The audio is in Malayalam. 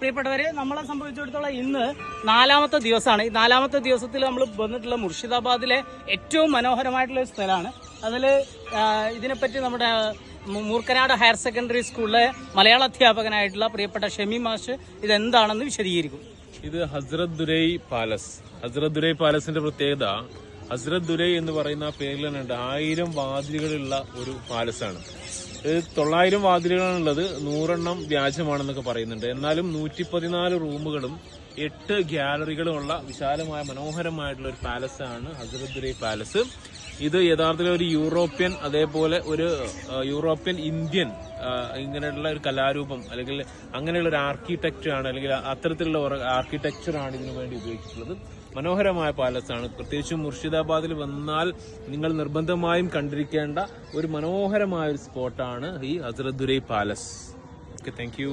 പ്രിയപ്പെട്ടവരെ നമ്മളെ സംബന്ധിച്ചിടത്തോളം ഇന്ന് നാലാമത്തെ ദിവസമാണ്. ഈ നാലാമത്തെ ദിവസത്തിൽ നമ്മൾ വന്നിട്ടുള്ള മുർഷിദാബാദിലെ ഏറ്റവും മനോഹരമായിട്ടുള്ള ഒരു സ്ഥലമാണ്. അതിൽ ഇതിനെപ്പറ്റി നമ്മുടെ മൂർക്കനാട് ഹയർ സെക്കൻഡറി സ്കൂളിലെ മലയാള അധ്യാപകനായിട്ടുള്ള പ്രിയപ്പെട്ട ഷെമി മാഷ് ഇതെന്താണെന്ന് വിശദീകരിക്കും. ഇത് ഹസ്രത് ദുരൈ പാലസ്. ഹസ്രത് ദുരൈ പാലസിന്റെ പ്രത്യേകത ഹസ്രത് ദുരൈ എന്ന് പറയുന്ന ആ പേരിൽ തന്നെ ഉണ്ട്. ആയിരം വാതിലുകളുള്ള ഒരു പാലസാണ്. തൊള്ളായിരം വാതിലുകളാണുള്ളത്. നൂറെണ്ണം വ്യാജമാണെന്നൊക്കെ പറയുന്നുണ്ട്. എന്നാലും നൂറ്റി പതിനാല് റൂമുകളും എട്ട് ഗ്യാലറികളും ഉള്ള വിശാലമായ മനോഹരമായിട്ടുള്ള ഒരു പാലസാണ് ഹസ്രത് ദുരൈ പാലസ്. ഇത് യഥാർത്ഥത്തിൽ ഒരു യൂറോപ്യൻ അതേപോലെ ഒരു യൂറോപ്യൻ ഇന്ത്യൻ ഇങ്ങനെയുള്ള ഒരു കലാരൂപം അല്ലെങ്കിൽ അങ്ങനെയുള്ള ഒരു ആർക്കിടെക്ചർ ആണ് അല്ലെങ്കിൽ അത്തരത്തിലുള്ള ആണ് ഇതിനു വേണ്ടി ഉപയോഗിച്ചിട്ടുള്ളത്. മനോഹരമായ പാലസ് ആണ്. പ്രത്യേകിച്ചും മുർഷിദാബാദിൽ വന്നാൽ നിങ്ങൾ നിർബന്ധമായും കണ്ടിരിക്കേണ്ട ഒരു മനോഹരമായ ഒരു സ്പോട്ടാണ് ഈ Hazrat palace okay thank you